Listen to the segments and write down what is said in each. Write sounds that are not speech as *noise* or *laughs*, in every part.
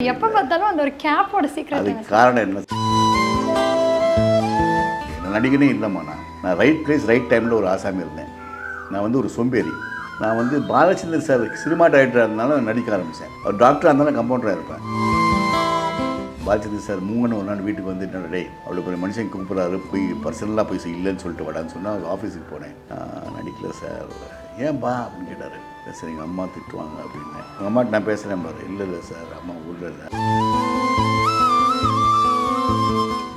எப்போ பார்த்தாலும் அந்த ஒரு கேப்போட சீக்ரெட் அதுக்கு காரணம் என்ன? நான் நடிகனே இல்லைம்மா நான். நான் ரைட் பிளேஸ் ரைட் டைமில் ஒரு ஆசாமி இருந்தேன். நான் வந்து ஒரு சோம்பேறி. நான் வந்து பாலச்சந்தர் சார் சினிமா டைரக்டராக இருந்தாலும் நடிக்க ஆரம்பித்தேன் அவர் டாக்டராக இருந்தாலும் கம்பவுண்டராக இருப்பேன். பாலச்சந்தர் சார் மூங்கன்னு ஒரு நாள் வீட்டுக்கு வந்து டேய் அவ்வளோ பெரிய மனுஷன் கூப்பிட்றாரு. போய் பர்சனலாக போய் இல்லைன்னு சொல்லிட்டு வாடான்னு சொன்னால் ஆஃபீஸுக்கு போனேன். நான் நடிக்கல சார். ஏன்பா? அப்படின்னு கேட்டார். சரி எங்கள் அம்மா திட்டுவாங்க அப்படின்னு. எங்கள் அம்மாட்ட நான் பேசுகிறேன் பாரு. இல்லை இல்லை சார் அம்மா ஊரில் இல்லை.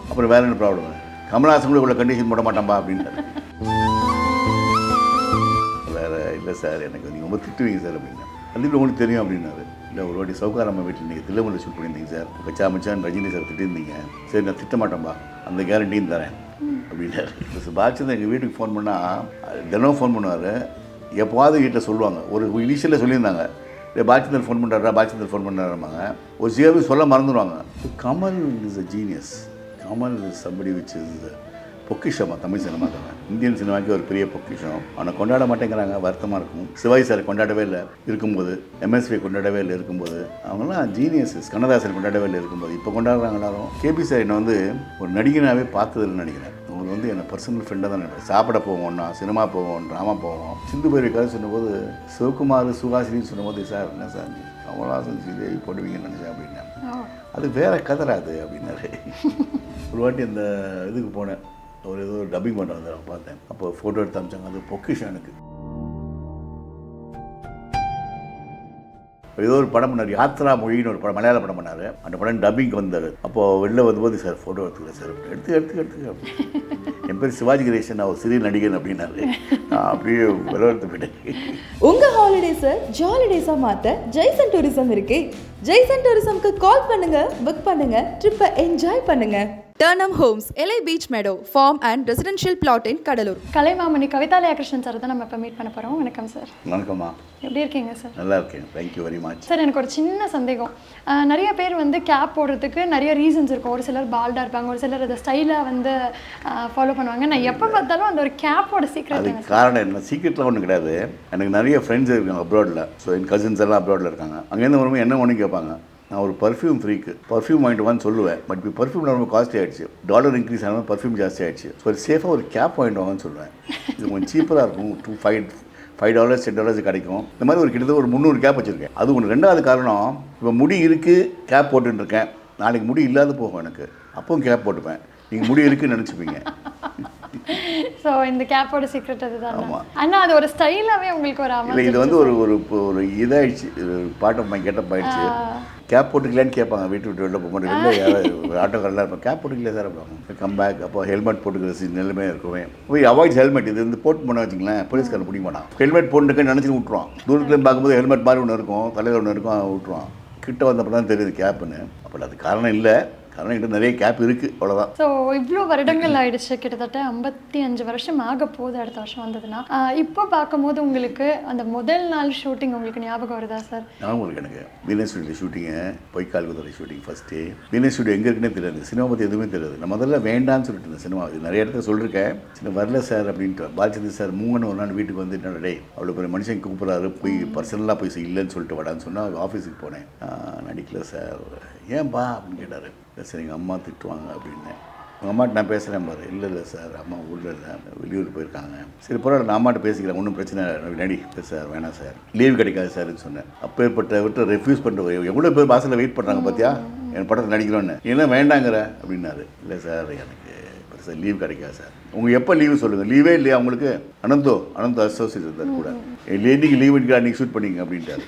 அப்புறம் வேற என்ன ப்ராப்ளம் கமல்ஹாசன் கூட இவ்வளோ கண்டிஷன் போட மாட்டான்பா அப்படின்ட்டாரு. வேற இல்லை சார் எனக்கு நீங்கள் ரொம்ப திட்டுவீங்க சார் அப்படின்னா. கண்டிப்பாக உங்களுக்கு தெரியும் அப்படின்னாரு. இல்லை ஒரு வாட்டி சவுகாரம்மா வீட்டில் நீங்கள் தில்லமல்ல ஷூட் பண்ணியிருந்தீங்க சார். வச்சா மச்சான் ரஜினி சார் திட்டிருந்தீங்க சரி நான் திட்ட மாட்டேன்பா. அந்த கேரண்டியும் தரேன். அப்படின்னாரு. இப்போ எங்கள் வீட்டுக்கு ஃபோன் பண்ணால் தினம் ஃபோன் பண்ணுவார். எப்போவாது வீட்டில் சொல்லுவாங்க. ஒரு இனிஷியலில் சொல்லியிருந்தாங்க. இல்லை பாட்சந்தர் ஃபோன் பண்ணுறாரா பாட்சந்தர் ஃபோன் பண்ணுறாருமாங்க ஒரு ஜியோவி சொல்ல மறந்துடுவாங்க Kamal is a genius Kamal is somebody which is பொக்கிஷமா Tamil சினிமாக்காக இந்தியன் சினிமாக்கே ஒரு பெரிய பொக்கிஷம். அவனை கொண்டாட மாட்டேங்கிறாங்க. வருத்தமாக இருக்கும். சிவாஜி சார் கொண்டாடவே இல்லை. இருக்கும்போது எம்எஸ்வி கொண்டாடவே இல்லை இருக்கும்போது அவங்களாம் ஜீனியஸஸ் கண்ணதாசன் கொண்டாடவே இல்லை இருக்கும்போது இப்போ கொண்டாடுறாங்களாலும் கேபி சார் என்னை வந்து ஒரு நடிகனாகவே பார்த்ததில்லைன்னு நினைக்கிறேன். அவர் வந்து என்னை பர்சனல் ஃப்ரெண்டாக தான் நினைக்கிறேன் சாப்பிட போவோம்னா சினிமா போவோம் ட்ராமா போவோம். சிந்து பைரவி கதை சொன்னபோது சிவகுமார் சுகாசினின்னு சொன்னபோது சார் என்ன சார் கமலஹாசன் ஸ்ரீதேவி போடுவீங்கன்னு நினச்சேன் அப்படின்னேன். அது வேற கதரா அது அப்படின்னாரு. ஒரு வாட்டி அந்த இதுக்கு போனேன். ஒரு ஏதோ டப்பிங் பண்ண வந்து நான் பார்த்தேன். அப்போ ஃபோட்டோ எடுத்து அமிச்சாங்க அது பொக்கிஷம் எனக்கு. ஏதோ ஒரு படம் பண்ணார். யாத்ரா மொழின்னு ஒரு படம் மலையாள படம் பண்ணார். அந்த படம் டப்பிங் வந்தார். அப்போது வெளில வரும்போது சார் ஃபோட்டோ எடுத்துக்கிறேன் சார். எடுத்து எடுத்து எடுத்து. என் பேர் சிவாஜி கணேசன் நான் ஒரு சிறிய நடிகன் அப்படின்னாரு. நான் அப்படியே விளையாடுத்து போயிட்டேன். உங்கள் ஹாலிடேஸை ஜாலிடேஸாக மாற்ற ஜெய்சன் டூரிசம் இருக்கு. ஜெய்சன் டூரிசம்க்கு கால் பண்ணுங்க புக் பண்ணுங்க ட்ரிப்பை என்ஜாய் பண்ணுங்க. டர்னம் ஹோம்ஸ் எலை beach meadow farm and residential plot in Cuddalore Kalaimamani Kavithalaya Krishnan sir தான் நம்ம இப்போ மீட் பண்ண போகிறோம் வணக்கம் சார் வணக்கம்மா. எப்படி இருக்கீங்க சார் நல்லா இருக்கேன். தேங்க்யூ வெரி மச் சார் எனக்கு ஒரு சின்ன சந்தேகம். நிறைய பேர் வந்து கேப் போடுறதுக்கு நிறைய ரீசன்ஸ் இருக்கும். ஒரு சிலர் பால்டாக இருப்பாங்க ஒரு சிலர் அதை ஸ்டைலாக வந்து ஃபாலோ பண்ணுவாங்க. நான் எப்போ பார்த்தாலும் அந்த ஒரு கேப்போட சீக்ரெட் காரணம் என்ன? சீக்கிரத்தில் ஒன்றும் கிடையாது. எனக்கு நிறைய ஃப்ரெண்ட்ஸ் இருக்காங்க அப்ராடில் ஸோ என் கசின்ஸ் எல்லாம் அப்ராடில் இருக்காங்க. அங்கேருந்து வரும்போது என்ன ஒன்று கேட்பாங்க. நான் ஒரு பர்ஃப்யூம் ஃப்ரீக்கு பர்ஃப்யூம் வாங்கிட்டு வான்னு சொல்லுவேன். பட் இப்போ பர்ஃப்யூம் ரொம்ப காஸ்ட்லி ஆயிடுச்சு. டாலர் இன்க்ரீஸ் ஆனால் பர்ஃப்யூம் ஜாஸ்தி ஆயிடுச்சு. ஸோ ஒரு சேஃபாக ஒரு கேப் வாங்கிட்டு வாங்கன்னு சொல்லுவேன். இது கொஞ்சம் சீப்பராக இருக்கும். Two five five dollars ten dollars கிடைக்கும். இந்த மாதிரி ஒரு கிட்டத்தட்ட ஒரு முந்நூறு கேப் வச்சுருக்கேன். அது ஒன்று ரெண்டாவது காரணம் இப்போ முடி இருக்குது கேப் போட்டுருக்கேன் நாளைக்கு முடி இல்லாத போகும் எனக்கு. அப்பவும் கேப் போட்டுப்பேன். நீங்கள் முடி இருக்குன்னு நினச்சிப்பீங்க. ஸோ இந்த கேப்போட சீக்ரெட் அதுதான். ஆனால் அது ஒரு ஸ்டைலாகவே உங்களுக்கு ஒரு இல்லை இது வந்து ஒரு ஒரு ஒரு இதாகிடுச்சு பாட்டம் மை கெட்டப் ஆயிடுச்சு. கேப் போட்டுக்கலான்னு கேட்பாங்க. வீட்டு விட்டு வெளில போக மாட்டேன் வெளில யாராவது ஆட்டோக்காரெலாம் இருப்பேன் கேப் போட்டுக்கல சார் அப்படிங்க கம் பேக் அப்போ ஹெல்மெட் போட்டுக்கிற நிலைமை இருக்குமே. போய் அவாய்ட் ஹெல்மெட் இது வந்து போட்டு போன வச்சுங்களேன் போலீஸ்காரன் பிடிக்க மாட்டான். ஹெல்மெட் போட்டுருக்கேன்னு நினச்சிட்டு விட்ருவான் தூரத்துலேருந்து பார்க்கும்போது ஹெல்மெட் மாதிரி ஒன்று இருக்கும். தலையில் ஒன்று இருக்கும். விட்ருவான் கிட்ட வந்தப்போ தான் தெரியுது கேப்புன்னு அப்போ அது காரணம் இல்லை. காரணம் என்கிட்ட நிறைய கேப் இருக்குது அவ்வளோதான் ஸோ இவ்வளோ வருடங்கள் ஆயிடுச்சு. கிட்டத்தட்ட ஐம்பத்தி அஞ்சு வருஷம் ஆக போகுது அடுத்த வருஷம் வந்ததுன்னா. இப்போ பார்க்கும்போது உங்களுக்கு அந்த முதல் நாள் ஷூட்டிங் உங்களுக்கு ஞாபகம் வருதா சார் ஞாபகம் இருக்கு எனக்கு. வீனஸ் ஸ்டுடியோ ஷூட்டிங்கு பொய்க்கால் குதிரை ஷூட்டிங் ஃபஸ்ட்டு வீனஸ் ஸ்டுடியோ எங்கே இருக்குன்னே தெரியாது. சினிமா பற்றி எதுவுமே தெரியாது. நான் முதல்ல வேண்டாம்னு சொல்லிட்டு இருந்தேன் சினிமா. இது நிறைய இடத்துல சொல்லியிருக்கேன் சின்ன வரல சார் அப்படின்ட்டு. பாலச்சந்திர சார் மூங்கன்னு ஒரு நாள் வீட்டுக்கு வந்து என்னோட டேய் அவ்வளோ பெரிய மனுஷன் கூப்பிட்றாரு. போய் பர்சனலாக போய் இல்லைன்னு சொல்லிட்டு வாடான்னு சொன்னால் ஆஃபீஸுக்கு போனேன். "நான் நடிக்கல சார் ஏன்பா? அப்படின்னு கேட்டார். சார் எங்கள் அம்மா திட்டுவாங்க அப்படின்னேன் உங்கள் அம்மாட்ட நான் பேசுகிறேன் பாரு. இல்லை இல்லை சார் அம்மா ஊரில் இல்லை வெளியூர் போயிருக்காங்க. சரி பரவாயில்ல நான் அம்மாட்ட பேசிக்கிறேன் ஒன்றும் பிரச்சனை இல்லை. நடி சார் வேணாம் சார். லீவ் கிடைக்காது சார்னு சொன்னேன். அப்பேற்பட்ட விட்டு ரெஃப்யூஸ் பண்ணுற எவ்வளோ பேர் பாசத்தில் வெயிட் பண்ணுறாங்க பார்த்தியா என் படத்தில் நடிக்கிறோன்னு. என்ன வேண்டாங்கிற அப்படின்னாரு. இல்லை சார் எனக்கு பெருசாக லீவ் கிடைக்காது சார். உங்கள் எப்போ லீவு சொல்லுங்கள் லீவே இல்லையா உங்களுக்கு? அனந்தோ அனந்தோ அசோசியேட் இருந்தார் கூட. இன்னைக்கு லீவ் எடுக்கிற அன்றைக்கி ஷூட் பண்ணிங்க அப்படின்ட்டாரு.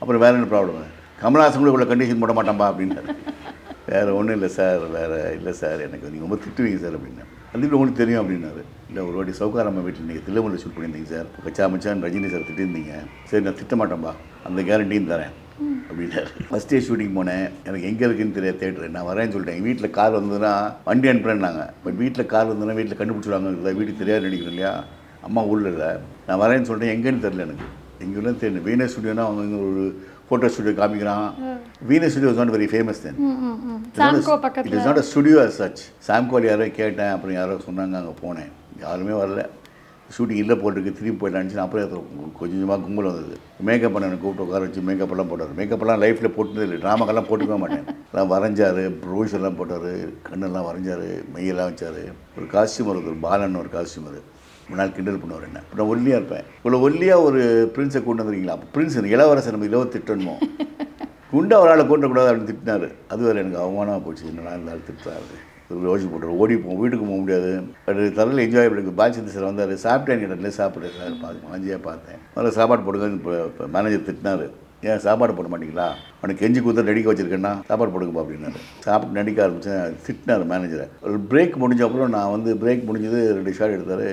அப்புறம் வேறு என்ன ப்ராப்ளம் கமல்ஹாசன் கூட இவ்வளோ கண்டிஷன் போட மாட்டான்பா அப்படின்ட்டாரு வேறு ஒன்றும் இல்லை சார் வேறு இல்லை சார் எனக்கு நீங்கள் ரொம்ப திட்டுவீங்க சார் அப்படின்னா. கண்டிப்பாக உங்களுக்கு தெரியும் அப்படின்னாரு. இல்லை ஒரு வாட்டி சவுகாரம்மா வீட்டில் நீங்கள் தில்லமல்ல ஷூட் பண்ணியிருந்தீங்க சார் கச்சா மச்சான் ரஜினி சார் திட்டிருந்தீங்க. சரி நான் திட்ட மாட்டேன்பா அந்த கேரண்டியும் தரேன் அப்படின்னாரு. ஃபஸ்ட் டே ஷூட்டிங் போனேன். எனக்கு எங்கே இருக்குன்னு தெரியாது தேட்டர் நான் வரேன்னு சொல்லிட்டேன். வீட்டில் கார் வந்ததுன்னா வண்டி அனுப்புறேன்னாங்க. பட் வீட்டில் கார் வந்ததுன்னா வீட்டில் கண்டுபிடிச்சிடுவாங்க இல்லை வீட்டுக்கு தெரியாது நடிக்கிறேன் இல்லையா? அம்மா ஊரில் இல்லை. நான் வரேன்னு சொல்லிட்டேன். எங்கேன்னு தெரில எனக்கு. எங்கேயும் தெரியல. வீணா ஸ்டுடியோனா அவங்க ஒரு ஃபோட்டோ ஸ்டுடியோ காமிக்கிறான். Venus studio not very famous then it is not a studio as such. சாம்கோல் யாரோ கேட்டேன் அப்புறம் யாரோ சொன்னாங்க அங்கே போனேன். யாருமே வரல. ஷூட்டிங் இல்லை போட்டிருக்கு திரும்பி போயிடலான்னு அப்புறம் கொஞ்சம் கொஞ்சமாக கும்பல் வந்தது. மேக்கப் பண்ண கூப்பிட்டு உட்கார வச்சு மேக்கப் எல்லாம் போட்டார். மேக்கப்லாம் லைஃப்பில் போட்டதே இல்லை. ட்ராமாக்கெல்லாம் போட்டுக்கவே மாட்டேன். எல்லாம் வரைஞ்சார் எல்லாம் போட்டார் கண்ணெல்லாம் வரைஞ்சார் மையெல்லாம் வச்சார். ஒரு காஸ்டியூமர் ஒரு பாலன் ஒரு காஸ்டியூமர் முன்னாள் நாள் கிண்டல் பண்ணுவார் என்ன? இப்போ நான் ஒல்லியாக இருப்பேன். இவ்வளோ ஒல்லியாக ஒரு பிரின்ஸை கொண்டு வந்துருக்கீங்களா? பிரின்ஸ் இளவரசர் நம்ம இருபத்தெட்டுமோ குண்டா ஒரு அவரால் கூட்டக்கூடாது அப்படின்னு திட்டினார். அது வேறு எனக்கு அவமானமாக போச்சு. என்னடா இருந்தாலும் திட்டாரு ஒரு யோசிச்சு போட்டுரு. ஓடி போவோம் வீட்டுக்கு போக முடியாது. பட் தலையில் என்ஜாய் பண்ணி பாலச்சந்திர சார் வந்தார். சாப்பிட்டேன் இடத்துல சாப்பிட்றேன். சார் பார்த்து மாஞ்சியாக பார்த்தேன். முதல்ல சாப்பாடு போடுங்க இப்போ மேனேஜர் திட்டினார். ஏன் சாப்பாடு போட மாட்டீங்களா? அவனுக்கு கெஞ்சி கூத்த நடிக்க வச்சிருக்கேன்னா சாப்பாடு போடுங்கப்பா அப்படின்னாரு. சாப்பிட்டு நடிக்க ஆரம்பித்தேன் திட்டினார் மேனேஜரை ஒரு பிரேக் முடிஞ்ச அப்புறம் நான் வந்து பிரேக் முடிஞ்சது ரெண்டு ஷாட் எடுத்தார்.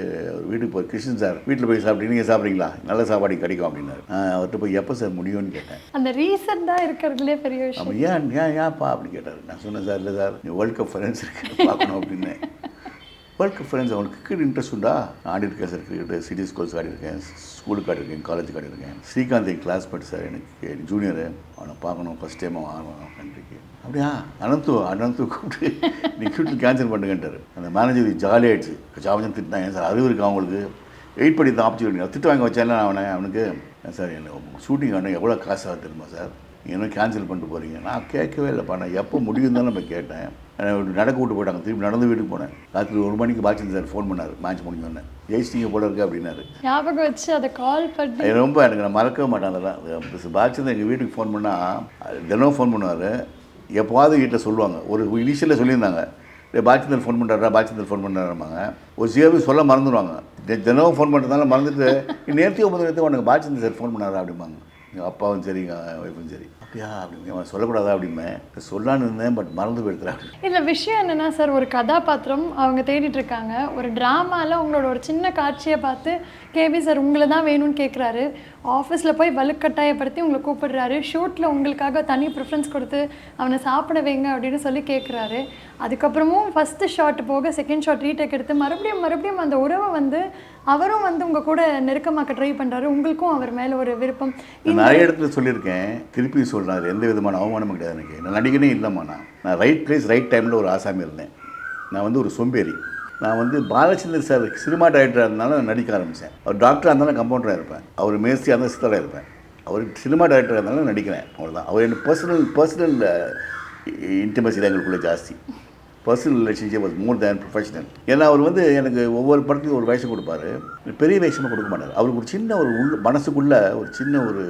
வீட்டுக்கு போய் கிருஷ்ணன் சார் வீட்டில் போய் சாப்பிட்டு நீங்கள் சாப்பிட்றீங்களா? நல்ல சாப்பாடு கிடைக்கும் அப்படின்னாரு. நான் அவர்கிட்ட போய் எப்போ சார் முடியும்னு கேட்டேன். அந்த ரீசன் தான் இருக்கிறதுலே பெரிய விஷயம். ஏன் ஏன் ஏன்ப்பா அப்படின்னு கேட்டார். நான் சொன்னேன் சார் இல்லை சார் வேர்ல்ட் கப் ஃபைனல்ஸ் இருக்கு பார்க்கணும் அப்படின்னு. வேர்ல்ட் கப் ஃபைனல்ஸ் அவனுக்கு கிரிக்கெட் இன்ட்ரெஸ்ட் உண்டா? நான் ஆடி இருக்கேன் சார் கிரிக்கெட் சிட்டி ஸ்கூல்ஸ் ஆடி இருக்கேன் ஸ்கூலுக்கு காட்டியிருக்கேன் காலேஜ் காட்டியிருக்கேன். இருக்கேன் ஸ்ரீகாந்த் என் கிளாஸ்மேட் சார் எனக்கு ஜூனியரு அவனை பார்க்கணும் ஃபஸ்ட் டைம் ஆகணும் அப்படியா? அனந்து அனந்து கூப்பிட்டு நீ கூப்பிட்டு கேன்சல் பண்ணுங்கன்ட்டார். அந்த மேனேஜர் ஜாலி ஆயிடுச்சு. ஜாபஜன் திட்டினாங்க சார் அறிவு இருக்கா அவங்களுக்கு எயிட் பண்ணி தான் ஆப்பர்ச்சுனிட்டி திட்டு வாங்க வச்சேன்ல அவனை அவனுக்கு. சார் என்ன ஷூட்டிங் ஆனால் எவ்வளோ காசு ஆகுது தெரியுமா சார் நீங்கள் என்ன கேன்சல் பண்ணிட்டு போகிறீங்க நான் கேட்கவே இல்லைப்பா நான் எப்போ முடியும் தான் நம்ம கேட்டேன். நடக்க விட்டு போயிட்டாங்க. திருப்பி நடந்து வீட்டுக்கு போனேன். ராத்திரி ஒரு மணிக்கு பாலச்சந்திரன் சார் ஃபோன் பண்ணார். மேட்ச் முடிஞ்சோடனே ஜெயிச்சிங்க போல இருக்கு அப்படின்னாரு. ஞாபகம் வச்சு அதை கால் பண்ணி ரொம்ப எனக்கு நான் மறக்கவே மாட்டேன் அதெல்லாம். பாலச்சந்திரன் எங்கள் வீட்டுக்கு ஃபோன் பண்ணால் தினம் ஃபோன் பண்ணுவார். எப்போவாவது வீட்டில் சொல்லுவாங்க. ஒரு இனிஷியலில் சொல்லியிருந்தாங்க. டே பாலச்சந்தர் ஃபோன் பண்ணுறாரா பாலச்சந்தர் ஃபோன் பண்ணுறாருமாங்க ஒரு சிஆபி சொல்ல மறந்துடுவாங்க தி- தினம் ஃபோன் பண்ணுறதுனால மறந்துட்டு நேர்த்தி ஒன்பது நேரத்துக்கு உனக்கு பாலச்சந்தர் சார் ஃபோன் பண்ணாரா? அப்படிம்பாங்க. எங்கள் அப்பாவும் சரி எங்கள் ஒய்ஃபும் சரி. அப்படியா அப்படிங்க அவன் சொல்லக்கூடாதா அப்படிமே சொல்லான்னு இருந்தேன் பட் மறந்து போயிடுறேன் இல்லை விஷயம் என்னென்னா சார் ஒரு கதாபாத்திரம் அவங்க தேடிட்டு இருக்காங்க. ஒரு ட்ராமாவில் உங்களோட ஒரு சின்ன காட்சியை பார்த்து கேபி சார் உங்களை தான் வேணும்னு கேட்குறாரு ஆஃபீஸில் போய் வலுக்கட்டாயப்படுத்தி உங்களை கூப்பிடுறாரு. ஷூட்டில் உங்களுக்காக தனி ப்ரிஃபரன்ஸ் கொடுத்து அவனை சாப்பிட வைங்க அப்படின்னு சொல்லி கேட்குறாரு அதுக்கப்புறமும் ஃபஸ்ட்டு ஷாட் போக செகண்ட் ஷாட் ரீடேக் எடுத்து மறுபடியும் மறுபடியும் அந்த உறவை வந்து அவரும் வந்து உங்கள் கூட நெருக்கமாக்க ட்ரை பண்ணுறாரு உங்களுக்கும் அவர் மேலே ஒரு விருப்பம் நிறைய இடத்துல சொல்லியிருக்கேன். திருப்பி சொல்கிறேன் எந்த விதமான அவமானமும் கிடையாது எனக்கு. நான் நடிகனே இல்லைம்மா நான். நான் ரைட் பிளேஸ் ரைட் டைமில் ஒரு ஆசாமி இருந்தேன். நான் வந்து ஒரு சோம்பேறி. நான் வந்து பாலச்சந்தர் சார் சினிமா டைரக்டராக இருந்தாலும் நான் நடிக்க ஆரம்பித்தேன் அவர் டாக்டராக இருந்தாலும் கம்பவுண்டராக இருப்பேன். அவர் மேஸ்தியாக இருந்தாலும் சித்தராக இருப்பேன். அவர் சினிமா டைரக்டராக இருந்தாலும் நடிக்கிறேன். அவ்வளோதான் அவர் எனக்கு பர்சனல் பர்சனல் இன்டிமசி தான் எங்களுக்குள்ள ஜாஸ்தி. Personal relationship was more than professional ஏன்னா அவர் வந்து எனக்கு ஒவ்வொரு படத்துக்கும் ஒரு வேஷம் கொடுப்பாரு. பெரிய வேஷமாக கொடுக்க மாட்டார். அவருக்கு ஒரு சின்ன ஒரு உள்ள மனசுக்குள்ள ஒரு சின்ன ஒரு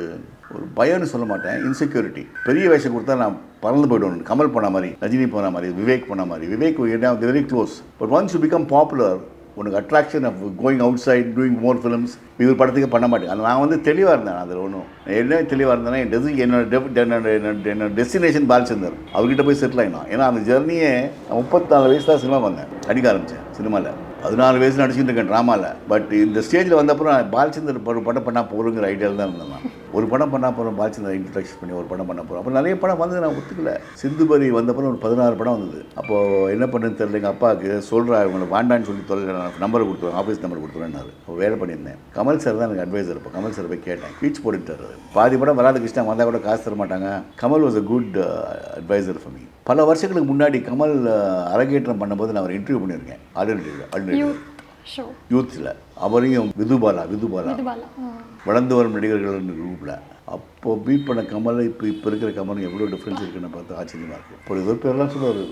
ஒரு பயம்னு சொல்ல மாட்டேன். இன்செக்யூரிட்டி பெரிய வேஷம் கொடுத்தா நான் பறந்து போய்டுவேன். கமல் போன மாதிரி ரஜினி போன மாதிரி விவேக் போன மாதிரி. Vivek very close but once you become popular உனக்கு attraction of going outside doing more films இவர் படத்துக்கு பண்ண மாட்டேன். அது நான் வந்து தெளிவாக இருந்தேன் அதில் ஒன்றும் என்ன தெளிவாக இருந்தேன்னா என் டெசி என்னோட என்னோட என்னோட டெஸ்டினேஷன் பாலச்சந்தர். அவர்கிட்ட போய் செட்டில் ஆகினோம் ஏன்னா அந்த ஜெர்னியே முப்பத்தாலு வயசு தான் சினிமா வந்தேன் அடிக்க ஆரம்பித்தேன் சினிமாவில் பதினாலு வயசு நடிச்சுட்டு இருக்கேன் ட்ராமாவில் பட் இந்த ஸ்டேஜில் வந்தப்பறம் நான் பாலச்சந்தர் ஒரு படம் பண்ணால் போகிறோங்கிற ஐடியாவில் தான் இருந்தேன் நான். ஒரு படம் பண்ணால் போகிறோம் பாலச்சந்தர் இன்ட்ரடக்ஷன் பண்ணி ஒரு படம் பண்ண போகிறோம் அப்புறம் நிறைய படம் வந்து நான் ஒத்துக்கல. சிந்துபரி வந்தப்பறம் ஒரு பதினாறு படம் வந்தது. அப்போது என்ன பண்ணுன்னு தெரியல எங்கள் அப்பாவுக்கு சொல்கிறா இவங்களை வாண்டான்னு சொல்லி தொலை நம்பர் கொடுத்துருவேன் ஆஃபீஸ் நம்பர் கொடுத்துருவேன்னாரு அப்போ வேலை பண்ணியிருந்தேன். கமல் சார் தான் எனக்கு அட்வைசர் இப்போ கமல் சார் போய் கேட்டேன். ஸ்பீச் போட்டுட்டாரு. பாதி படம் வராத கிருஷ்ணா வந்தால் கூட காசு தர மாட்டாங்க. Kamal was a good adviser for me பல வருஷங்களுக்கு முன்னாடி கமல் அரங்கேற்றம் பண்ணும்போது நான் ஒரு இன்டர்வியூ பண்ணியிருக்கேன் ஆல்டர்னேட்டிவ் யூத்தில் அவரையும் விதுபாலா விதுபாலா. வளர்ந்து வரும் நடிகர்கள் குரூப்பில் அப்போ பீட் பண்ண கமலை இப்போ இப்போ இருக்கிற கமல் எவ்வளோ டிஃப்ரென்ஸ் இருக்குன்னு பார்த்து ஆச்சரியமாக இருக்குது இப்போ ஏதோ பேர்லாம் சொல்லுவார்.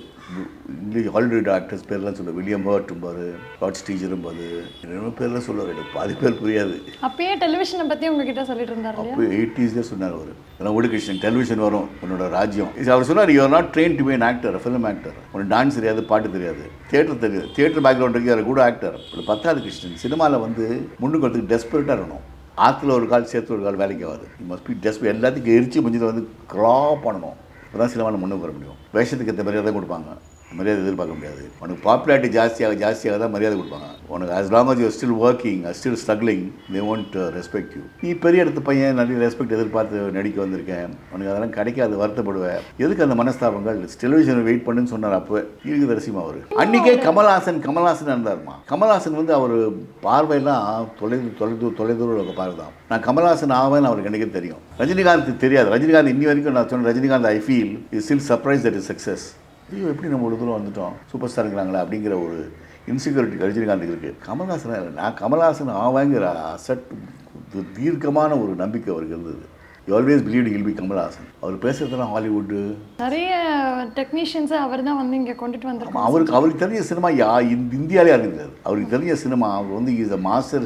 இங்கிலீஷ் ஹாலிவுட் ஆக்டர்ஸ் பேர்லாம் சொல்லுவார். வில்லியம் ஹர்ட்பார் ராட் ஸ்டீச்சரும்பாரு என்னென்ன பேர்லாம் சொல்லுவார். எனக்கு பாதி பேர் புரியாது. அப்பயே டெலிவிஷனை பற்றி உங்ககிட்ட சொல்லிட்டு இருந்தார் அப்போ எயிட்டிஸ்லேயே சொன்னார் அவர். நான் ஓடு கிருஷ்ணன் டெலிவிஷன் வரும். உன்னோட ராஜ்யம். அவர் சொன்னார் you're not train to be an actor film actor உனக்கு டான்ஸ் தெரியாது பாட்டு தெரியாது. தியேட்டர் தெரியாது. தியேட்டர் பேக்ரவுண்ட் இருக்கு யார் கூட ஆக்டர் பத்தாவது கிருஷ்ணன் சினிமாவில் வந்து முன்னுக்கு வரதுக்கு டெஸ்பரேட்டாக இருக்கணும். ஆற்றுல ஒரு கால் சேர்த்து ஒரு கால் வேலைக்கு ஆகாது மஸ்ட் பி ஜஸ்ட் எல்லாத்துக்கும் எரிச்சு முடிஞ்சதை வந்து க்ரா பண்ணணும். அப்பதான் சினிமாவில் முன்னுக்கு வர முடியும். வேஷத்துக்கு ஏற்ற மரியாதை தான் கொடுப்பாங்க. மரியாதை எதிர்பார்க்க முடியாது. உனக்கு பாப்புலாரிட்டி ஜாஸ்தியாக ஜாஸ்தியாக தான் மரியாதை கொடுப்பாங்க. உனக்கு long as you are still working still struggling won't uh, respect you. நீ பெரிய இடத்து பையன் நிறைய ரெஸ்பெக்ட் எதிர்பார்த்து நடிக்க வந்திருக்கேன். உனக்கு அதெல்லாம் கிடைக்காது வருத்தப்படுவேன் எதுக்கு அந்த மனஸ்தாபங்கள்? டெலிவிஷன் வெயிட் பண்ணுன்னு சொன்னார் அப்போ இருக்கு தரிசிமா அவர். அன்றைக்கே கமல்ஹாசன் கமல்ஹாசன் இருந்தாருமா? கமல்ஹாசன் வந்து அவர் பார்வையெல்லாம் தொலைது தொலைதூர தொலைதூர பார்வை தான். நான் கமல்ஹாசன் ஆவேன்னு அவருக்கு எனக்கு தெரியும். ரஜினிகாந்த் தெரியாது. ரஜினிகாந்த் இன்னி வரைக்கும் நான் சொன்ன Rajinikanth I feel is still surprise that is success ஐயோ எப்படி நம்ம இவ்வளோ தூரம் வந்துட்டோம்? சூப்பர் ஸ்டார் இருக்கிறாங்களா? அப்படிங்கிற ஒரு இன்செக்யூரிட்டி ரஜினிகாந்துக்கு இருக்குது கமல்ஹாசன் இல்லை. நான் கமல்ஹாசன் ஆவாங்கிற அசட் தீர்க்கமான ஒரு நம்பிக்கை அவருக்கு இருந்தது. Always believe he'll be Kamal Haasan. அவர் பேசுறதுலாம் ஹாலிவுட்டு நிறைய டெக்னீஷியன்ஸை அவர் தான் வந்து இங்கே கொண்டுட்டு வந்திருக்காங்க அவருக்கு அவருக்கு தெரிஞ்ச சினிமா யா இந்த இந்தியாவிலே தெரியாது அவருக்கு தெரிஞ்ச சினிமா அவர் வந்து இஸ் அ மாஸ்டர்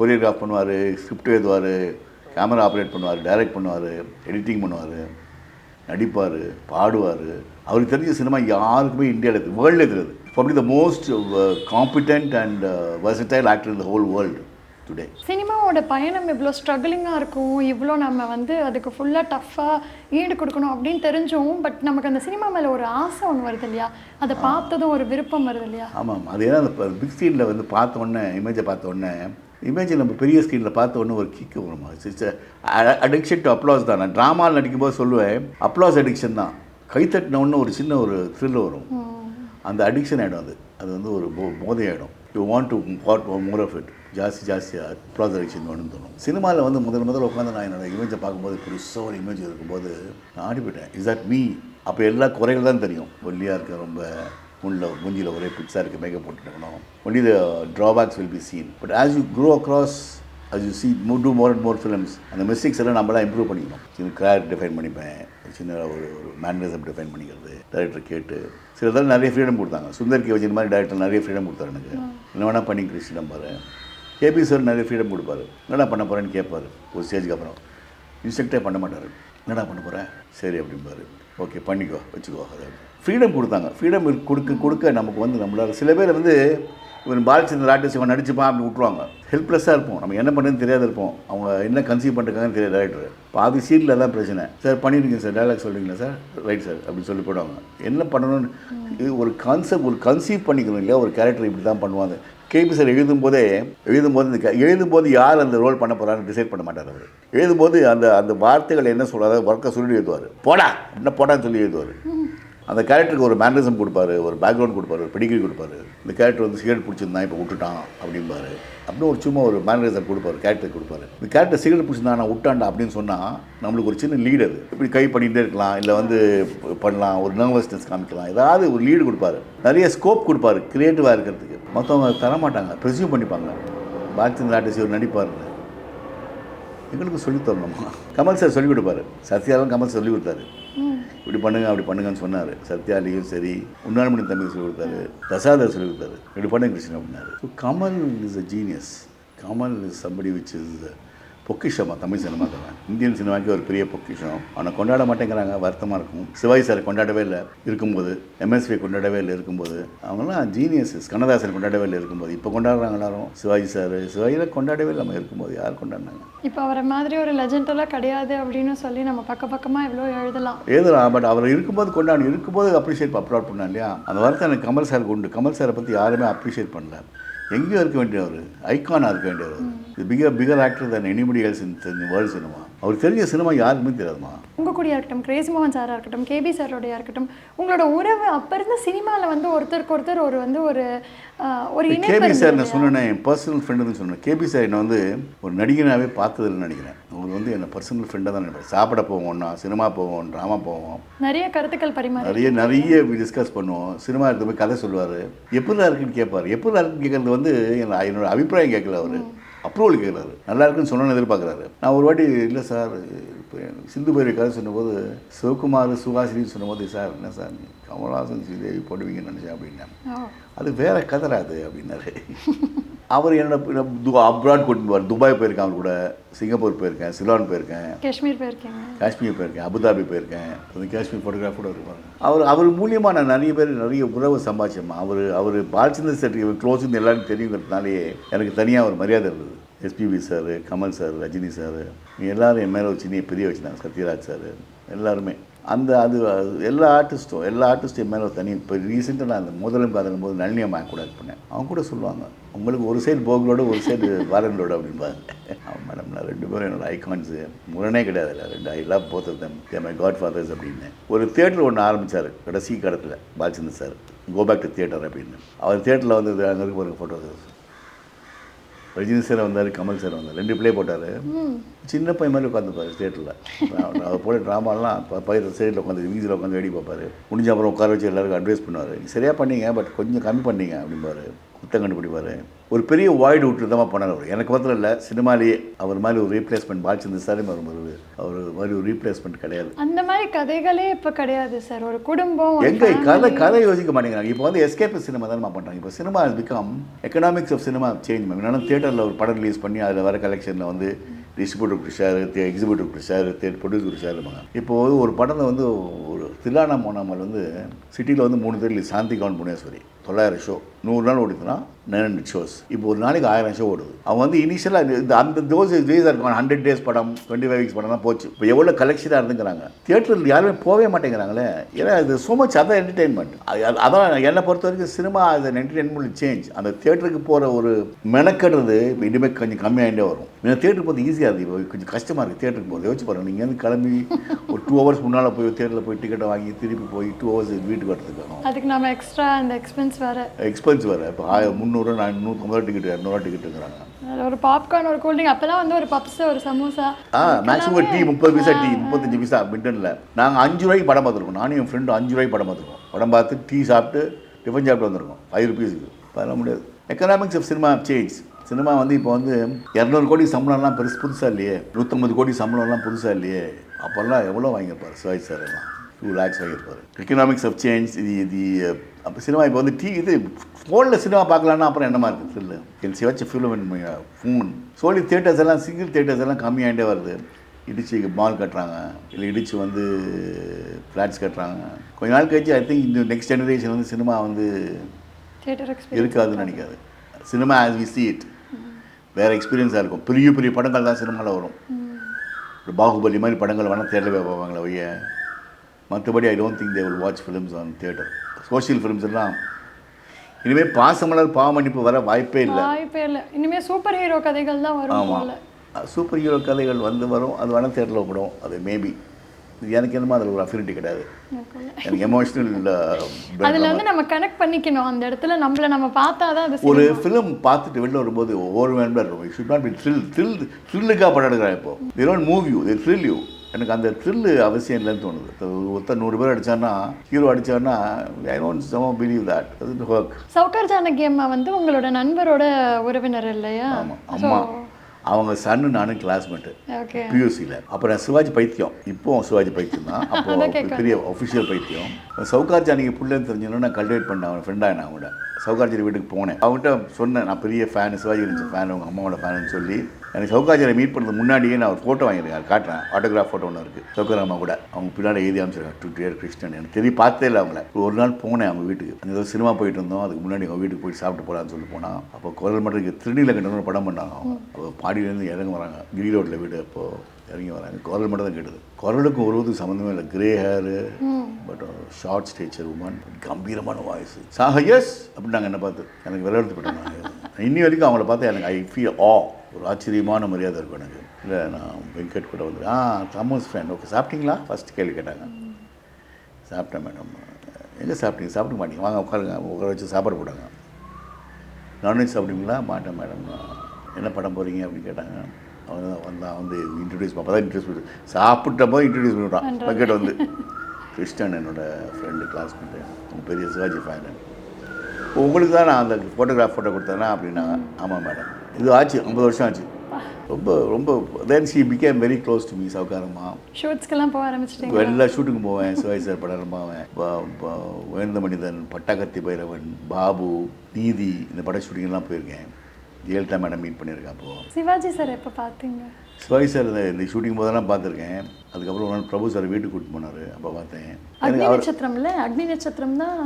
கொரியோகிராஃப் பண்ணுவார் ஸ்கிரிப்ட் எழுதுவார் கேமரா ஆப்ரேட் பண்ணுவார் டைரக்ட் பண்ணுவார் எடிட்டிங் பண்ணுவார். நடிப்பார் பாடுவார். அவருக்கு தெரிஞ்ச சினிமா யாருக்குமே இந்தியாவில் தெரியாது வேர்ல்டில் தெரியாது. Probably the most competent and versatile actor in the whole world today சினிமாவோட பயணம் இவ்வளோ ஸ்ட்ரகிளிங்காக இருக்கும். இவ்வளோ நம்ம வந்து அதுக்கு ஃபுல்லாக டஃப்பாக ஈடு கொடுக்கணும் அப்படின்னு தெரிஞ்சும் பட் நமக்கு அந்த சினிமா மேலே ஒரு ஆசை ஒன்று வருது இல்லையா? அதை பார்த்ததும் ஒரு விருப்பம் வருது இல்லையா? ஆமாம். அது ஏன்னா அந்த பிக் ஸ்க்ரீனில் வந்து பார்த்த உடனே இமேஜை பார்த்த உடனே இமேஜை நம்ம பெரிய ஸ்க்ரீனில் பார்த்த உடனே ஒரு கிக்கு வருமா. அடிக்ஷன் டு அப்ளாஸ் தான். நான் ட்ராமாவில் நடிக்கும்போது சொல்லுவேன் அப்ளாஸ் அடிக்ஷன் தான். கைத்தட்டின உடனே ஒரு சின்ன ஒரு த்ரில் வரும். அந்த அடிக்ஷன் ஆகிடும் அது. அது வந்து ஒரு போதை ஆகிடும் you want to what more of it ஜாஸ்தி ஜாஸ்தியாக அப்ளாஸ் அடிக்ஷன் வேணும்னு தோணும். சினிமாவில் வந்து முதல் முதல்ல உட்காந்து நான் என்னோட இமேஜை பார்க்கும்போது பெருசாக ஒரு இமேஜ் இருக்கும்போது நான் ஆடி போயிட்டேன் இஸ் தட் மீ அப்போ எல்லா குறைகள் தான் தெரியும். ஒல்லியாக இருக்க ரொம்ப முன்னில் மூஞ்சியில் ஒரே பிக்ஸாக இருக்குது makeup போட்டுருக்கணும் only the drawbacks will be seen but as you grow across as you see more do more and more films அந்த மிஸ்டேக்ஸ் எல்லாம் நம்மளாம் இம்ப்ரூவ் பண்ணிக்கணும். சின்ன கிரார் டிஃபைன் பண்ணிப்பேன். சின்ன ஒரு ஒரு மேனரிசம் டிஃபைன் பண்ணிக்கிறது டேரக்டர் கேட்டு. சில இதெல்லாம் நிறைய ஃப்ரீடம் கொடுத்தாங்க. சுந்தர் கே. வச்சின் மாதிரி டேரக்டர் நிறைய ஃப்ரீடம் கொடுத்தாரு எனக்கு. என்ன வேணால் பண்ணி கிருஷ்ணன் பாரு. கேபி சார் நிறைய ஃப்ரீடம் கொடுப்பாரு. என்னடா பண்ண போகிறேன்னு கேட்பாரு. ஒரு ஸ்டேஜுக்கு அப்புறம். இன்ஸ்ட்ரக்டே பண்ண மாட்டார். என்னடா பண்ண போகிறேன் சரி அப்படிம்பாரு. ஓகே பண்ணிக்கோ. வச்சுக்கோ. அதை ஃப்ரீடம் கொடுத்தாங்க. ஃப்ரீடம் கொடுக்க கொடுக்க நமக்கு வந்து நம்மளால் சில பேர் வந்து இவன் பாலச்சந்திர ஆர்டிஸ்ட் இவன் நடிச்சுப்பான் அப்படி விட்ருவாங்க ஹெல்ப்லெஸ்ஸாக இருப்போம். நம்ம என்ன பண்ணுறதுன்னு தெரியாத இருப்போம். அவங்க என்ன கன்சீவ் பண்ணுறாங்கன்னு தெரியாது டேரக்டர் பாதி சீட்டில் தான் பிரச்சனை. சார் பண்ணியிருக்கீங்க சார் டேலாக் சொல்கிறீங்களா சார் ரைட் சார் அப்படின்னு சொல்லி போடுவாங்க. என்ன பண்ணணும்னு ஒரு கான்செப்ட் ஒரு கன்சீவ் பண்ணிக்கணும் இல்லையா? ஒரு கேரக்டர் இப்படி தான் பண்ணுவாங்க. கேபி சார் எழுதும் போதே எழுதும் போது இந்த எழுதும் போது யார் அந்த ரோல் பண்ண போகிறான்னு டிசைட் பண்ண மாட்டார் அவர். எழுதும்போது அந்த அந்த வார்த்தைகள் என்ன சொல்கிறாங்க ஒர்க்கை சொல்லி எழுதுவார். போடா என்ன போடான்னு சொல்லி எழுதுவார். அந்த கேரக்டருக்கு ஒரு மேனரிசம் கொடுப்பாரு ஒரு பேக்ரவுண்ட் கொடுப்பாரு ஒரு பெடிகிரி கொடுப்பாரு. இந்த கேரக்டர் வந்து சிகரெட் பிடிச்சிருந்தா இப்போ விட்டுட்டான் அப்படிம்பாரு. அப்படின்னு ஒரு சும்மா ஒரு மேனரிசம் கொடுப்பாரு கேரக்டர் கொடுப்பாரு. இந்த கேரக்டர் சிகரெட் பிடிச்சிருந்தா நான் விட்டாண்டா அப்படின்னு சொன்னால் நம்மளுக்கு ஒரு சின்ன லீடு அது. இப்படி கை பண்ணிகிட்டே இருக்கலாம் இல்லை வந்து பண்ணலாம் ஒரு நர்வஸ்னஸ் காமிக்கலாம். ஏதாவது ஒரு லீடு கொடுப்பாரு. நிறைய ஸ்கோப் கொடுப்பாரு க்ரியேட்டிவாக இருக்கிறதுக்கு. மற்றவங்க தரமாட்டாங்க ப்ரெசியூம் பண்ணிப்பாங்க. பாக்சிங் ஆர்டிஸ்ட் ஒரு நடிப்பாருன்னு எங்களுக்கு சொல்லித் தரணுமா? கமல் சார் சொல்லிக் கொடுப்பாரு. சத்யாவும் கமல் சொல்லி கொடுத்தாரு. இப்படி பண்ணுங்க அப்படி பண்ணுங்கன்னு சொன்னார். சத்யாலையும் சரி உன்னார்மணி தம்பிக்கு சொல்லி கொடுத்தாரு தசாதர் சொல்லி கொடுத்தாரு. இப்படி பண்ணுங்க கிருஷ்ணன் அப்படின்னாரு. Kamal is a genius Kamal is somebody which is பொக்கிஷமா Tamil சினிமாக்கள் இந்தியன் சினிமாக்கே ஒரு பெரிய பொக்கிஷம். அவனை கொண்டாட மாட்டேங்கிறாங்க வருத்தமாக இருக்கும். சிவாஜி சார் கொண்டாடவே இல்லை இருக்கும்போது எம்எஸ்வி கொண்டாடவே இல்லை இருக்கும்போது அவங்களாம் ஜீனியஸஸ் கண்ணதாசன் கொண்டாடவே இல்லை இருக்கும்போது. இப்போ கொண்டாடுறாங்க எல்லாரும் சிவாஜி சார். சிவாஜியில் கொண்டாடவே இல்லை நம்ம இருக்கும்போது யார் கொண்டாடினாங்க? இப்போ அவரை மாதிரி ஒரு லெஜெண்டெல்லாம் கிடையாது அப்படின்னு சொல்லி நம்ம பக்க பக்கமாக எவ்வளோ எழுதலாம். எழுதலாம் பட் அவர் இருக்கும்போது கொண்டாடி இருக்கும்போது அப்ரிஷியேட் அப்லோட் பண்ணா இல்லையா? அந்த வார்த்தை எனக்கு கமல் சாருக்கு உண்டு. கமல் சாரை பற்றி யாருமே அப்ரிஷியேட் பண்ணல. எங்கேயோ இருக்க வேண்டியவர் ஐகானாக இருக்க வேண்டியவர். Bigger bigger actor than anybody else in world cinema அவர் தெரிஞ்ச சினிமா யாருக்குமே தெரியாதுமா? உங்கள் கூடயா இருக்கட்டும் கிரேஸ் மோகன் சாராக இருக்கட்டும் கேபி சாரோடையா இருக்கட்டும் உங்களோட உறவு அப்போ இருந்த சினிமாவில் வந்து ஒருத்தருக்கு ஒருத்தர் ஒரு வந்து ஒரு ஒரு கேபி சார் நான்? சொன்னேன் என் பர்சனல் ஃப்ரெண்டுன்னு சொன்னேன். கேபி சார் என்னை வந்து ஒரு நடிகனாகவே பார்த்ததில்லைன்னு நினைக்கிறேன். அவர் வந்து என்னை பர்சனல் ஃப்ரெண்டாக தான் நினைப்பேன் சாப்பிட போவோம்னா சினிமா போவோம் ட்ராமா போவோம். நிறைய கருத்துக்கள் பரிமாறி நிறைய நிறைய டிஸ்கஸ் பண்ணுவோம். சினிமா எடுத்து போய் கதை சொல்லுவார். எப்படிலாம் இருக்குன்னு கேட்பார். எப்படிலாம் இருக்குன்னு கேட்கறது வந்து என்ன- என்னோட அபிப்பிராயம் கேட்கல அவர். அப்ரூவல் கேட்குறாரு நல்லா இருக்குன்னு சொன்னோன்னு எதிர்பார்க்குறாரு. நான் ஒரு வாட்டி இல்லை சார் சிந்து பைரவி கதை சொன்னபோது சிவகுமார் சுகாசினின்னு சொன்னபோது சார் என்ன சார் நீ கமல்ஹாசன் ஸ்ரீதேவி போடுவீங்கன்னு நினச்சேன் அப்படின்னேன் ஓ அது வேற கதைடா அது அப்படின்னாரு. அவர் என்னோட அப்ராட் கூட்டிட்டு போவார். துபாய் போயிருக்கேன் அவர் கூட சிங்கப்பூர் போயிருக்கேன் சிலான் போயிருக்கேன் காஷ்மீர் போயிருக்கீங்க காஷ்மீர் போயிருக்கேன் அபுதாபி போயிருக்கேன். அது காஷ்மீர் ஃபோட்டோகிராஃப் கூட இருப்பாங்க அவர் அவர் மூலியமாக நான் நிறைய பேர் நிறைய உறவு சம்பாதிச்சேம்மா. அவர் அவர் பாலச்சந்தர் செட்டி க்ளோஸ் எல்லாரும் தெரியுங்கிறதுனாலே எனக்கு தனியாக ஒரு மரியாதை இருந்தது. SPB sir Kamal sir Rajini sir எல்லாரும் என் மேலே வச்சு நீ பெரிய வச்சுருந்தாங்க சத்யராஜ் சார் எல்லாருமே. அந்த அது எல்லா ஆர்டிஸ்ட்டும் எல்லா ஆர்டிஸ்ட்டும் என் மேலே ஒரு தனி இப்போ ரீசெண்டாக நான் அந்த முதலும் காதலும் போது நளினி அம்மா கூட இது பண்ணேன். அவங்க கூட சொல்லுவாங்க உங்களுக்கு ஒரு சைடு போகலோட ஒரு சைடு வாரங்களோட அப்படின்பாங்க அவன் மேடம் நான் ரெண்டு பேரும் என்னோடய ஐகான்ஸு முரணே கிடையாது இல்லை ரெண்டு I love both of them my godfathers அப்படின்னு. ஒரு தேட்டர் ஒன்று ஆரம்பித்தார் கடைசி கடத்தில் Balachander sir. Go back to theatre அப்படின்னு. அவர் தேட்டரில் வந்து அங்கே இருக்க ஒரு ஃபோட்டோ ரஜினி சார் வந்தார் கமல் சார் வந்தார். ரெண்டு ப்ளே போட்டார். சின்ன பையன் மாதிரி உட்காந்துப்பாரு தேட்டரில் அவர் போல ட்ராமாலாம் பயிர் சைடில் உட்காந்து வீதியில் உட்காந்து வேடி பார்ப்பாரு. முடிஞ்ச அப்புறம் உட்கார வச்சு எல்லாருக்கும் அட்வைஸ் பண்ணுவார். சரியாக பண்ணீங்க பட் கொஞ்சம் கம்மி பண்ணீங்க அப்படிம்பாரு. குத்தம் கண்டுபிடிப்பார். ஒரு பெரிய வாய்டு விட்டு தான் பண்ணார் அவர். எனக்கு மாத்திரம் இல்லை சினிமாலேயே அவர் மாதிரி ஒரு ரீப்ளேஸ்மெண்ட் பாலச்சந்திர சாரே அவர் ஒரு அவர் மாதிரி ஒரு ரீப்ளேஸ்மெண்ட் கிடையாது. அந்த மாதிரி கதைகளே இப்போ கிடையாது சார் ஒரு குடும்பம் எங்க. கதை கதை யோசிக்க மாட்டேங்கிறாங்க. இப்போ வந்து எஸ்கேப் சினிமா தான் பண்ணுறாங்க இப்போ cinema become economics of cinema change ma'am என்னன்னா தியேட்டரில் ஒரு படம் ரிலீஸ் பண்ணி அதில் வர கலெக்ஷனில் வந்து distributor share exhibitor share producer share இப்போ ஒரு படத்தை வந்து ஒரு தில்லானா மோனாமல் வந்து சிட்டியில் வந்து மூணு பேர் சாந்தி கவுன் புனேஸ்வரி. தொள்ளாயிரம் ஷோ நூறு நாள் ஓடிதுன்னா நைன் ஷோஸ் இப்போ ஒரு நாளைக்கு ஆயிரம் ஷோ ஓடுது. அவங்க வந்து இனிஷியலாக இந்த அந்த தோஸ் டேஸ் இருக்கும். ஹண்ட்ரட் டேஸ் படம் டுவெண்ட்டி ஃபைவ் வீக்ஸ் படம் தான் போச்சு. இப்போ எவ்வளோ கலெக்ஷனாக இருந்துங்கிறாங்க. தியேட்டரில் யாருமே போகவே மாட்டேங்கிறாங்களே. ஏன்னா இது ஸோ மச் அதான் என்டர்டெயின்மெண்ட் அதான் என்னை பொறுத்த வரைக்கும் சினிமா அது என்டர்டெயின்மெண்ட் சேஞ்ச் அந்த தியேட்டருக்கு போகிற ஒரு மெனக்கடுறது இப்போ இனிமேல் கொஞ்சம் கம்மியாகிட்டே வரும். ஏன்னா தியேட்டருக்கு போகிறது ஈஸியாக இருக்குது இப்போ கொஞ்சம் கஷ்டமாக இருக்குது தியேட்டருக்கு போகிறது யோசிச்சு பாருங்க. நீங்கள் வந்து கிளம்பி ஒரு டூ ஹவர்ஸ் முன்னால் போய் தியேட்டரில் போய் டிக்கெட்டை வாங்கி திருப்பி போய் டூ ஹவர்ஸ் வீட்டுக்கு வரதுக்கு அதுக்கு நம்ம எக்ஸ்ட்ரா அந்த எக்ஸ்பென்ஸ் வேற. எக்ஸ்பென்ஸ் வேறு. இப்போ ஆயிரம் முந்நூறு நானூற்றம்பது டிக்கெட் இரநூறுவா டிக்கெட்டுங்கிறாங்க ஒரு பாப்கார்ன் ஒரு கூல்ட்ரிங்க் அப்பதான் வந்து ஒரு பப்ஸ் ஒரு சமோசா ஆ மேக்ஸிமம் டீ முப்பது பைசா டீ முப்பத்தஞ்சு பைசா மிட்டனில் நாங்கள் அஞ்சு ரூபாய்க்கு படம் பார்த்துருக்கோம். நானும் என் ஃப்ரெண்டும் அஞ்சு ரூபாய்க்கு படம் பார்த்துருக்கோம். படம் பார்த்து டீ சாப்பிட்டு டிஃபன் சாப்பிட்டு வந்திருக்கோம். ஃபைவ் ருபீஸுக்கு பண்ண முடியாது. Economics of cinema change cinema வந்து இப்போ வந்து இரநூறு கோடி சம்பளம்லாம் பெருசு புதுசாக இல்லையே. நூற்றம்பது கோடி சம்பளம்லாம் புதுசாக இல்லையே. அப்போல்லாம் எவ்வளோ வாங்கியிருப்பார் சிவாஜி சார் எல்லாம்? டூ லேக்ஸ் வாங்கியிருப்பார் எக்கனாமிக்ஸ் ஆஃப் சேஞ்ச் இது இது அப்போ சினிமா இப்போ வந்து டீ இது ஃபோனில் சினிமா பார்க்கலான்னா அப்புறம் என்னமா இருக்குது சொல்லு. என் சிவாச்சி ஃபிலிம் ஃபோன் சோலி தேட்டர்ஸ் எல்லாம் சிங்கிள் தேட்டர்ஸ் எல்லாம் கம்மியாகிட்டே வருது. இடிச்சு மால் கட்டுறாங்க. இல்லை இடிச்சு வந்து ஃப்ளாட்ஸ் கட்டுறாங்க. கொஞ்ச நாள் கழிச்சு ஐ திங்க் இந்த நெக்ஸ்ட் ஜெனரேஷன் வந்து சினிமா வந்து இருக்காதுன்னு நினைக்காது. Cinema as we see it. வேறு எக்ஸ்பீரியன்ஸாக இருக்கும். பெரிய பெரிய படங்கள் தான் சினிமாவில் வரும். ஒரு பாகுபலி மாதிரி படங்கள் வேணால் தேட்டரில் போவாங்களே ஒய்ய மற்றபடி I don't think they will watch films on theatre social films எல்லாம் இனிமேல் பாசமலர் பாவமன்னிப்பு வர வாய்ப்பே இல்லை. வாய்ப்பே இல்லை. இனிமே சூப்பர் ஹீரோ கதைகள் தான் வரும் ஆமாம் சூப்பர் ஹீரோ கதைகள் வந்து வரும் அது வேணால் தேட்டரில் ஓடும் அது மேபி எனக்கு என்னமோ அதில் ஒரு அஃபினிட்டி கிடையாது. எனக்கு எமோஷ்னல் அதுல வந்து நம்ம கனெக்ட் பண்ணிக்கணும். அந்த இடத்துல நம்மள நம்ம பார்த்தாதான் அது ஒரு. ஃபிலிம் பார்த்துட்டு வெளில வரும்போது ஒவ்வொரு மேம்பர் இருக்கும் should not be thrill thrill த்ரில்லுக்காக படம் எடுக்கிறான் இப்போ. They don't move you they thrill you எனக்கு அந்த த்ரில்லு அவசியம் இல்லைன்னு தோணுது. இப்போ ஒருத்தர் நூறு பேர் அடிச்சான்னா hero அடிச்சான்னா I don't some believe that அது ஒர்க் சவுகார் ஜானகி அம்மா வந்து உங்களோட நண்பரோட உறவினர் இல்லையா? ஆமாம் அம்மா. அவங்க சன்னு நானும் கிளாஸ்மேட்டு பியூசியில் அப்புறம் சிவாஜி பைத்தியம். இப்போ சிவாஜி பைத்தியம் தான். அப்போ *laughs* பெரிய ஒஃபிஷியல் பைத்தியம். சவுகார் ஜானிக்கு புள்ளன்னு தெரிஞ்சோன்னா நான் கல்டிவேட் பண்ணேன் அவன் ஃப்ரெண்டாக நான் அவங்கள சவுகார்ஜி வீட்டுக்கு போனேன். அவங்ககிட்ட சொன்னேன் நான் பெரிய ஃபேன் சிவாஜி இருந்துச்சு ஃபேன் அவங்க அம்மாவோட ஃபேனுன்னு சொல்லி. எனக்கு சவுகார்ஜியை மீட் பண்ணுறது முன்னாடியே நான் ஒரு ஃபோட்டோ வாங்கியிருக்கேன். காட்டுறேன். ஆட்டோகிராஃப் ஃபோட்டோ ஒன்று இருக்குது சவுகார் அம்மா கூட. அவங்க பின்னாடி எழுதி அமைச்சிருக்காங்க டு டியர் கிறிஸ்டன் எனக்கு தெரிய பார்த்தே இல்லை அவங்கள. ஒரு நாள் போனேன் அவங்க வீட்டுக்கு. அங்கே ஏதோ சினிமா போயிட்டு இருந்தோம் அதுக்கு முன்னாடி அவங்க வீட்டுக்கு போய் சாப்பிட்டு போகலான்னு சொல்லி போனால் அப்போ குரல் மட்டும் திருநீல கண்டன ஒரு படம் பண்ணாங்க அவங்க. அப்போ பாடியிலேருந்து இறங்க வராங்க. கிரி ரோட்டில் வீடு அப்போது இறங்கி வராங்க. குரல் மட்டும் தான் கேட்டது. குரலுக்கும் உருவத்துக்கு சம்மந்தமே இல்லை. Grey hair but short stature woman கம்பீரமான வாய்ஸ் சாக எஸ் அப்படின்னாங்க என்ன பார்த்து. எனக்கு விளையாடுத்து போட்டேன் இன்னி வரைக்கும் அவங்கள பார்த்து எனக்கு ஐ ஃபீல் ஆ ஒரு ஆச்சரியமான மரியாதை இருக்கும் எனக்கு. இல்லை நான் வெங்கட் கூட வந்து ஆ தாமஸ் ஃப்ரெண்ட் ஓகே சாப்பிட்டீங்களா? ஃபஸ்ட் கேள்வி கேட்டாங்க. சாப்பிட்டேன் மேடம் எங்கே சாப்பிட்டீங்க? சாப்பிட மாட்டீங்க. வாங்க உட்காருங்க. உட்கார வச்சு சாப்பாடு போட்டாங்க. நான்வெஜ் சாப்பிடுவீங்களா? மாட்டேன் மேடம் என்ன படம் போகிறீங்க அப்படின்னு கேட்டாங்க. அவன் தான் வந்தான் வந்து இன்ட்ரடியூஸ் அப்போ தான் இன்ட்ரடியூஸ் பண்ணி சாப்பிட்ட போது இன்ட்ரடியூஸ் பண்ணிவிட்டான். பக்கெட் வந்து கிறிஸ்டன் என்னோட ஃப்ரெண்டு கிளாஸ்மேட்டு பெரிய சிவாஜி ஃபேனு உங்களுக்கு தான் நான் அந்த ஃபோட்டோகிராஃப் ஃபோட்டோ கொடுத்தேன்னா அப்படின்னா ஆமாம் மேடம் இது ஆச்சு ஐம்பது வருஷம் ஆச்சு. ரொம்ப ரொம்ப then she became very close to me சவுக்காரமாக ஷூட்ஸ்க்கெல்லாம் போக ஆரம்பிச்சிட்டீங்க இப்போ எல்லா ஷூட்டுக்கும் போவேன் சிவாஜி சார் படம் போவேன். உயர்ந்த மனிதன் பட்டாக்கத்தி பைரவன் பாபு நீதி இந்த பட ஷூட்டிங்லாம் போயிருக்கேன். ஜெயலலிதா மேடம் மீட் பண்ணியிருக்கேன் அப்போது சிவாஜி சார் எப்போ பார்த்தீங்க? சிவாஜி சார் இந்த ஷூட்டிங் போதெல்லாம் பார்த்துருக்கேன். அதுக்கப்புறம் ஒரு நாள் பிரபு சார் வீட்டுக்கு கூட்டிட்டு போனார் அப்போ பார்த்தேன். அக்னி நட்சத்திரம்ல? அக்னி நட்சத்திரம் தான்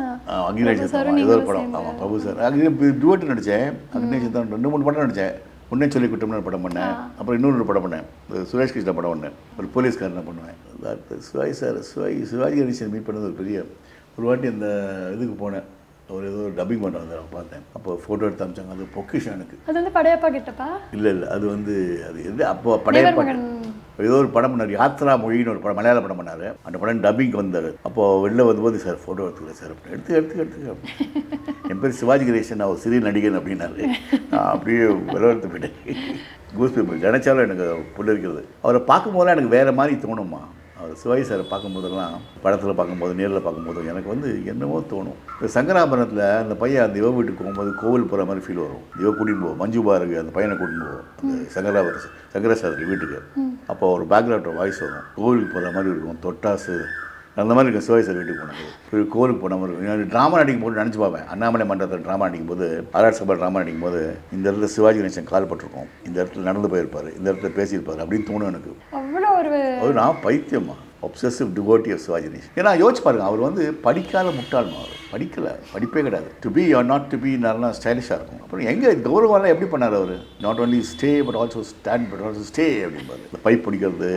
அக்னி நட்சத்திரம் ஏதோ ஒரு படம். ஆமாம் பிரபு சார். அக்னி டுவெட் நடித்தேன் அக்னி நட்சத்திரம் ரெண்டு மூணு படம் நடித்தேன் உன்னே சொல்லி குட்டம்னு படம் பண்ணேன். அப்புறம் இன்னொரு படம் பண்ணேன். சுரேஷ் கிருஷ்ணா படம் பண்ணேன் ஒரு போலீஸ்காரனை பண்ணுவேன்? சிவாஜி சார் சிவாஜி சிவாஜி கணேசன் மீட் பண்ணது ஒரு பெரிய ஒரு வாட்டி அந்த இதுக்கு போனேன். ஒரு ஏதோ டப்பிங் பண்ண வந்தார் பார்த்தேன். அப்போ ஃபோட்டோ எடுத்து அமிச்சாங்க. அது பொக்கிஷம் எனக்கு. அது வந்து படையப்பா கிட்டப்பா? இல்லை இல்லை. அது வந்து அது எது? அப்போ மகன். ஏதோ ஒரு படம் பண்ணார். யாத்ரா மொழின்னு ஒரு படம் மலையாள படம் பண்ணார். அந்த படம் டப்பிங்க்கு வந்தார். அப்போது வெளில வரும்போது சார் ஃபோட்டோ எடுத்துக்கல சார். எடுத்து எடுத்து எடுத்து என் பேர் சிவாஜி கணேசன். நான் ஒரு சிறிய நடிகன் அப்படின்னாரு. நான் அப்படியே விளையாடுத்து போயிட்டேன். கூஸ் நினச்சாலும் எனக்கு புள்ள இருக்கிறது அவரை பார்க்கும்போதெல்லாம் எனக்கு வேறு மாதிரி தோணுமா அவர் சிவாஜி சாரை பார்க்கும்போதெல்லாம் படத்தில் பார்க்கும்போது நேரில் பார்க்கும்போது எனக்கு வந்து என்னவோ தோணும். இந்த சங்கராபரணத்தில் அந்த பையன் அந்த இவ வீட்டுக்கு போகும்போது கோவில் போகிற மாதிரி ஃபீல் வரும். இவ கூட்டின்னு போவோம் மஞ்சு பாருக்கு அந்த பையனை கூட்டின்னு போவோம். அந்த சங்கராபர சங்கராசாஸ்திரி வீட்டுக்கு. அப்போ ஒரு பேக்ரவுண்ட் வாய்ஸ் வரும். கோவிலுக்கு போகிற மாதிரி இருக்கும் தொட்டாசு. அந்த மாதிரி இருக்கும் சிவாஜி சார் வீட்டுக்கு போனது. கோவிலுக்கு போன மாதிரி இருக்கும். ட்ராமா நடிக்கும் போது நினச்சி பார்ப்பேன். அண்ணாமலை மண்டலத்தில் ட்ராமா நடிக்கும் போது ஆர்ஆர் சபா ட்ராமா நடிக்கும் போது இந்த இடத்துல சிவாஜி கணேசன் கால் பட்டிருக்கோம். இந்த இடத்துல நடந்து போயிருப்பார் இந்த இடத்துல பேசியிருப்பார் அப்படின்னு தோணும் எனக்கு. ஒரு அவர் நான் பைத்தியமா obsessive devotee of Sivaji Ganesan ஏன்னா யோசிச்சு பாருங்க அவர் வந்து படிக்காத முட்டாள்மா அவர் படிக்கல படிப்பே கிடையாது. To be or not to be நல்லா ஸ்டைலிஷாக இருக்கும். அப்புறம் எங்கே கௌரவம்லாம் எப்படி பண்ணார் அவர்? Not only stay but also stand but also stay அப்படிம்பாரு. இந்த பைப் பிடிக்கிறது.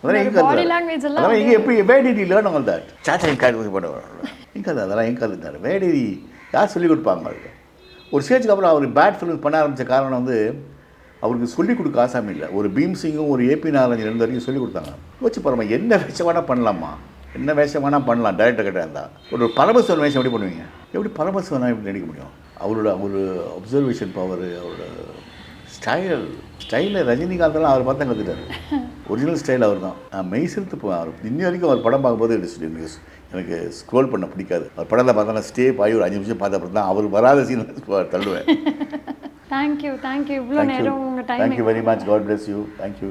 அதெல்லாம் எங்கே அதெல்லாம் எங்கே எப்படி where did learn all that சாச்சா என் காது பண்ணுவார் எங்கே அது அதெல்லாம் எங்கே கற்றுட்டார் வே டிட் யார் சொல்லிக் கொடுப்பாங்க அவருக்கு ஒரு ஸ்டேஜுக்கு அப்புறம் அவர் பேட் ஃபிலிம் பண்ண ஆரம்பித்த காரணம் வந்து அவருக்கு சொல்லிக் கொடுக்க ஆசாமி இல்லை. ஒரு பீம் சிங்கும் ஒரு ஏபி நாராயணன் இருந்த வரைக்கும் சொல்லிக் கொடுத்தாங்க. யோசிச்சு பாருமா என்ன வேஷம் வேணால் பண்ணலாமா என்ன வேஷம் வேணால் பண்ணலாம் டேரக்டர் கிட்ட இருந்தால் ஒரு பரமசிவன் வேஷம் எப்படி பண்ணுவீங்க? எப்படி பரமசிவனாக எப்படி நடிக்க முடியும்? அவரோட ஒரு அப்சர்வேஷன் பவர் அவரோட ஸ்டைல் ஸ்டைலில் ரஜினிகாந்தெல்லாம் அவர் பார்த்தா கற்றுட்டாரு ஒரிஜினல் ஸ்டைல் அவர் தான் நான் மெய் சிறுத்து போவேன். அவர் இன்னி வரைக்கும் அவர் படம் பார்க்கும்போது எனக்கு எனக்கு ஸ்க்ரோல் பண்ண பிடிக்காது. அவர் படத்தில் பார்த்தா நான் ஸ்டே ஆகி ஒரு அஞ்சு நிமிஷம் பார்த்த அப்புறம் தான் அவர் வராத சீன் தள்ளுவேன். தேங்க்யூ தேங்க்யூ இவ்வளோ நேரம் உங்கள் time thank you very much God bless you thank you